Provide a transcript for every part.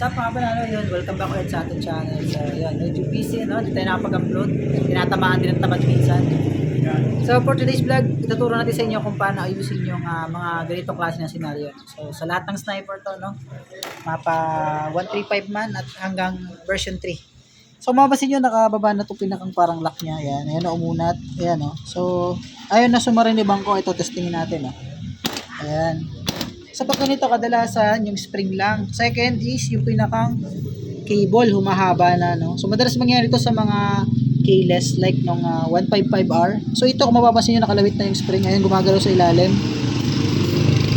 What's up mga panalo yun? Welcome back ulit sa ating channel. So yun, medyo busy no? Hindi tayo nakapag-upload. Tinatamaan din ang tamad minsan. So for today's vlog, ituturo natin sa inyo kung paano ayusin yung ah, mga ganitong klase ng senaryo. So sa lahat ng sniper to, no? Mapa 135 man at hanggang version 3. So mapapansin nyo, nakababa na itong pinakang parang lock niya. Ayan, ayan na umunat. Ayan o. So, ayun na sumarin ni bangko. Ito, testingin natin o. Ayan. Sa pag ganito, kadalasan yung spring lang. Second is yung pinakang cable, humahaba na. No? So madalas mangyari ito sa mga keyless like nung ah, 155R. So ito, kung mapapansin nyo, nakalawit na yung spring. Ayun, gumagalaw sa ilalim.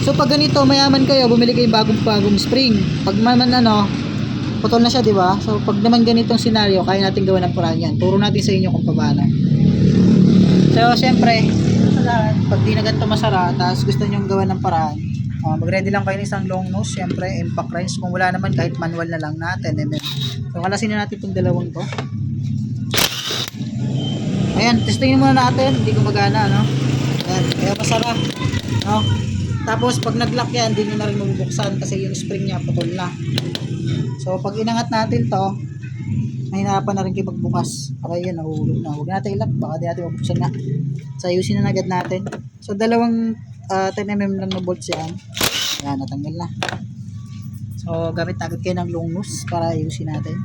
So pag ganito, mayaman kayo, bumili kayo bagong-bagong spring. Pag naman ano, putol na siya, di ba? So pag naman ganitong senaryo, kaya natin gawa ng paraan yan. Turo natin sa inyo kung paano. So syempre, pag di na ganito masara, tapos gusto nyo gawa ng paraan, uh, mag-ready lang kayo ng isang long nose, syempre, impact rinse. Kung wala naman, kahit manual na lang natin. And then, so kalasin na natin itong dalawang to. Ayan, testingin muna natin, hindi gumagana, no? Ayan, kaya masara. No? Tapos pag nag-lock yan, hindi nyo na rin mabubuksan kasi yung spring niya putol na. So pag inangat natin to, mahinapan na rin kayo magbukas. Baka yan, nahulog na. Huwag natin ilak, baka di natin mabuksan na. So ayusin na agad natin. So dalawang ah, 10mm lang na bolts yan. Ayan, natanggal na. So gamit agad kayo ng long nose para ayusin natin.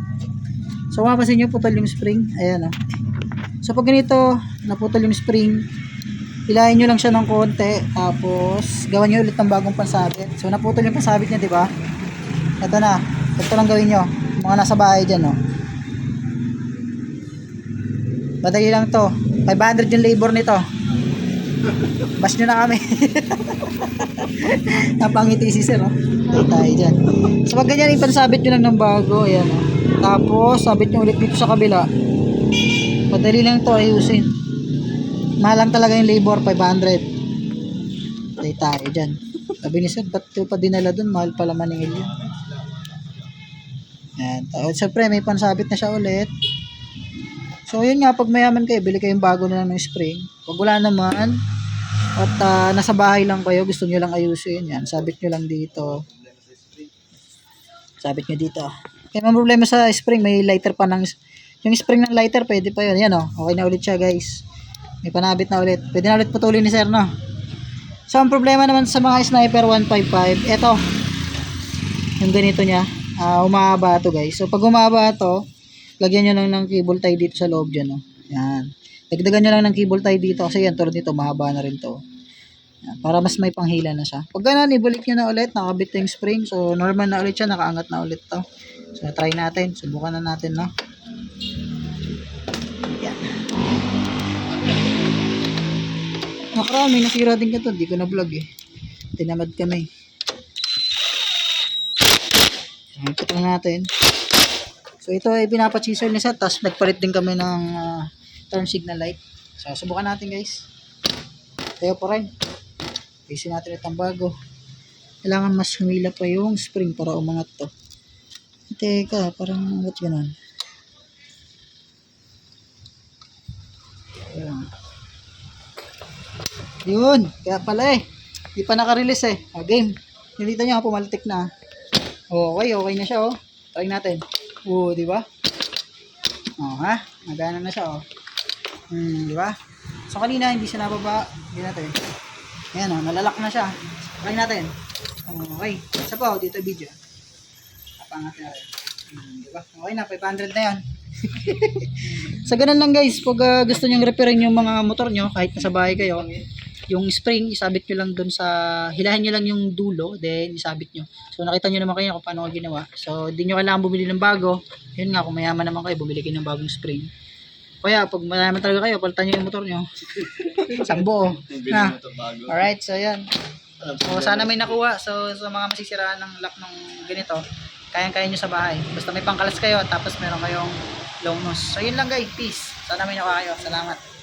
So mapapansin nyo, putol yung spring. Ayan o. So pag ganito, naputol yung spring, Hilahin nyo lang siya ng konti, tapos gawan nyo ulit ng bagong pansabit. So naputol yung pansabit niya, di ba? Ito na. Ito lang gawin nyo. Mga nasa bahay dyan, no? Madali lang to. 500 yung labor nito. Bash nyo na kami. Napangiti si sir, no? Tayo dyan. So pag ganyan, ipansabit nyo lang ng bago. Ayan, no? Tapos, sabit nyo ulit dito sa kabila. Madali lang to ayusin. Mahal talaga yung labor, 500. Tayo tayo dyan. Sabi ni sir, ba't ito pa dinala dun? Mahal pala maningil yun. Yan. Tapos, syempre, may pansabit na siya ulit. So, yun nga, pag mayaman kayo, bili kayong bago na lang ng spring. Pag wala naman, at ah, nasa bahay lang kayo, gusto nyo lang ayusin, yan, sabit nyo lang dito. Sabit nyo dito. Kaya may problema sa spring, may lighter pa ng, yung spring ng lighter, pwede pa yun. Yan o, okay na ulit siya guys. May panabit na ulit. Pwede na ulit putulin ni sir, no? So, ang problema naman sa mga sniper 155, eto, yung ganito niya, ah umahaba to guys. So, pag umahaba to, lagyan nyo lang ng cable tie dito sa loob dyan, no? Yan. Dagdagan nyo lang ng cable tie dito kasi yan, tulad nito, mahaba na rin to. Yan, para mas may panghila na siya. Pag ganun, ibalik nyo na ulit, nakabit na yung spring. So, normal na ulit siya, nakaangat na ulit to. So, try natin. Subukan na natin, no? Yan. Nakaraan, may nasira din ka to. Hindi ko na vlog eh. Tinamad kami. So, ito natin. So, ito ay pinapachisel ni Seth. Tapos, nagpalit din kami ng ah, turn signal light. So, subukan natin guys. Tayo pa rin. Isin natin itong bago. Kailangan mas humila pa yung spring para umangat to. Teka, parang ba't ganun? Ayan. Yun, kaya pala eh. Di pa naka-release eh. Ah, game. Nilita niya, pumaltik na. Okay, okay na siya oh. Try natin. Oo, di ba? Oh, ha? Nagana na siya oh. Hmm, di ba? So kanina hindi siya nababa. Hindi natin. Ayan oh, nalalak na siya. Try natin. Okay. Isa pa oh, dito video. Kapangat na rin. Hmm, di ba? Okay na, 500 na yan. Sa ganun lang guys, pag ah, gusto nyo repairin yung mga motor nyo, kahit nasa bahay kayo, yung spring, isabit nyo lang dun sa, hilahin nyo lang yung dulo, then isabit nyo. So nakita nyo naman kayo kung paano ko ginawa. So di nyo kailangan bumili ng bago. Yun nga, kung mayaman naman kayo, bumili kayo ng bagong spring. Kaya pag mayaman talaga kayo, palitan nyo yung motor nyo. Sambo. Na. Alright, so yan. So sana may nakuha. So sa mga masisiraan ng lock ng ganito, kayang-kaya nyo sa bahay. Basta may pangkalas kayo, tapos meron kayong long nose. So yun lang guys, peace. Sana may nakuha kayo. Salamat.